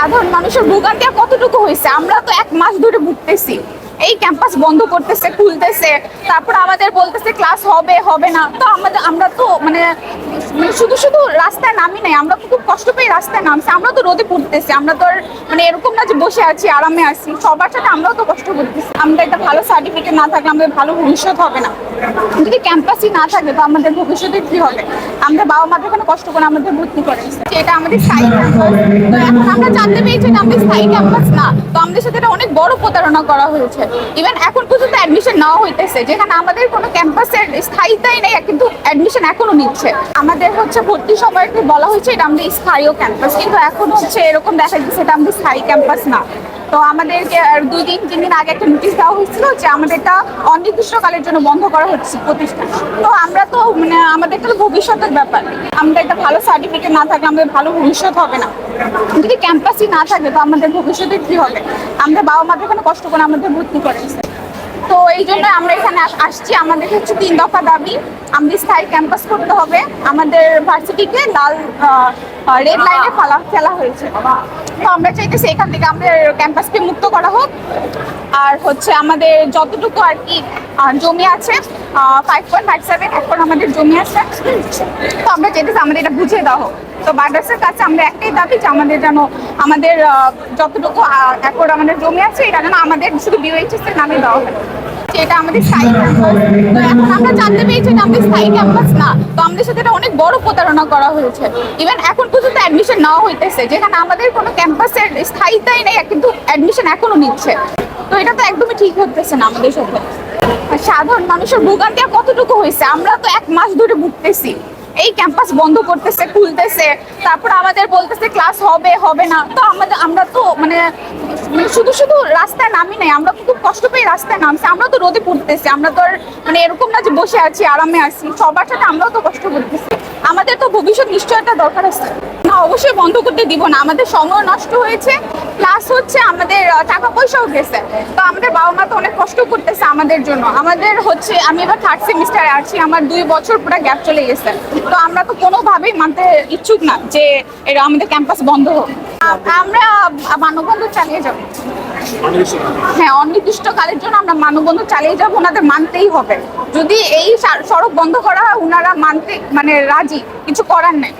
সাধারণ মানুষের ভোগান্তি কতটুকু হয়েছে? আমরা তো এক মাস ধরে ভুগতেছি। এই ক্যাম্পাস বন্ধ করতেছে, খুলতেছে। তারপর আমাদের বলতেছে, ক্লাস হবে হবে না। তো আমাদের, আমরা তো মানে মানে শুধু শুধু রাস্তায় নামি নাই। আমরা তো খুব কষ্ট পেয়ে রাস্তায় নামছি। আমরা তো রোদে পড়তেছি। আমরা তো মানে এরকম না যে বসে আছি, আরামে আছি। সবার সাথে আমরাও তো কষ্ট করতেছি। আমরা একটা ভালো সার্টিফিকেট না থাকলে আমাদের ভালো ভবিষ্যৎ হবে না। যদি ক্যাম্পাসই না থাকে, তো আমাদের ভবিষ্যতে কি হবে? আমরা বাবা মাদের এখানে কষ্ট করে আমাদের ভর্তি করে এটা আমাদের স্থায়ী ক্যাম্পাস তো এখন আমরা জানতে পেরেছি এটা আমাদের স্থায়ী ক্যাম্পাস না। আমাদের সাথে এটা অনেক বড় প্রতারণা করা হয়েছে। ইভেন এখন পর্যন্ত অ্যাডমিশন নেওয়া হইতেছে, যেখানে আমাদের কোনো ক্যাম্পাসের স্থায়িতাই নেই, কিন্তু অ্যাডমিশন এখনও নিচ্ছে। আমাদের হচ্ছে ভর্তি সময়কে বলা হয়েছে, এটা আমাদের স্থায়ী ক্যাম্পাস কিন্তু এখন হচ্ছে এরকম দেখা যাচ্ছে এটা আমাদের স্থায়ী ক্যাম্পাস না। তো আমাদেরকে দুই দিন, তিন দিন আগে একটা নোটিশ দেওয়া হয়েছিল যে আমাদের এটা অনির্দিষ্টকালের জন্য বন্ধ করা হচ্ছে প্রতিষ্ঠান। তো আমরা তো মানে আমাদের তো ভবিষ্যতের ব্যাপার। আমাদের একটা ভালো সার্টিফিকেট না থাকলে আমাদের ভালো ভবিষ্যৎ হবে না। যদি ক্যাম্পাসই না থাকে, তো আমাদের ভবিষ্যতে কি হবে? আমরা বাবা মাদের কোনো কষ্ট করে আমাদের ভর্তি করেছে তো এই জন্য আমরা এখানে আসছি। আমাদের হচ্ছে তিন দফা দাবি। আমাদের স্থায়ী ক্যাম্পাস করতে হবে। আমাদের ভার্সিটিকে লাল রেড লাইনে ফেলা ফেলা হয়েছে। তো আমরা চাইতেছি এখান থেকে আমাদের ক্যাম্পাসকে মুক্ত করা হোক। আর হচ্ছে আমাদের যতটুকু আর কি জমি আছে ফাইভ পয়েন্ট ফাইভ সেভেন এখন আমাদের জমি আছে। তো আমরা চাইতেছি আমাদের এটা বুঝিয়ে দেওয়া হোক। তো বার্ডার্সের কাছে আমরা একটাই দাবি যে আমাদের যেন আমাদের যতটুকু একর আমাদের জমি আছে, এটা যেন আমাদের শুধু বিওএইচএস এর নামে দেওয়া হয়। এটা আমাদের এখন আমরা জানতে পেরেছি ক্যাম্পাস না। তো আমাদের সাথে এটা অনেক বড় প্রতারণা করা হয়েছে। ইভেন এখন পর্যন্ত অ্যাডমিশন নেওয়া হইতেছে, যেখানে আমাদের কোনো ক্যাম্পাসের স্থায়িতাই নেই, কিন্তু অ্যাডমিশন নিচ্ছে। তো এটা তো একদমই ঠিক না আমাদের সাথে। সাধারণ মানুষের ভোগান্তি কতটুকু হয়েছে আমরা তো এক মাস ধরে ভুগতেছি। এই ক্যাম্পাস বন্ধ করতেছে, খুলতেছে। তারপর আমাদের বলতেছে ক্লাস হবে হবে না। তো আমাদের, আমরা তো মানে মানে শুধু শুধু রাস্তায় নামি নাই। আমরা তো খুব কষ্ট পেয়ে রাস্তায় নামছি। আমরা তো রোদে পড়তেছি। আমরা তো আর মানে এরকম না যে বসে আছি, আরামে আছি। সবার সাথে আমরাও তো কষ্ট করতেছি। আমাদের তো ভবিষ্যৎ নিশ্চয়তা দরকার আছে। না, অবশ্যই বন্ধ করতে দিব না। আমাদের সময় নষ্ট হয়েছে প্লাস হচ্ছে আমাদের টাকা পয়সাও গেছে। তো আমাদের বাবা মা তো অনেক কষ্ট করতেছে আমাদের জন্য। আমাদের হচ্ছে, আমি এবার থার্ড সেমিস্টারে আছি, আমার দুই বছর পুরো গ্যাপ চলে গেছে। তো আমরা তো কোনোভাবেই মানতে ইচ্ছুক না যে এটা আমাদের ক্যাম্পাস বন্ধ হোক। আমরা চালিয়ে যাব। হ্যাঁ অনির্দিষ্টকালের জন্য আমরা চালিয়ে মানতেই হবে। যদি এই সড়ক বন্ধ করা হয়, ওনারা মানতে মানে রাজি, কিছু করার নেই।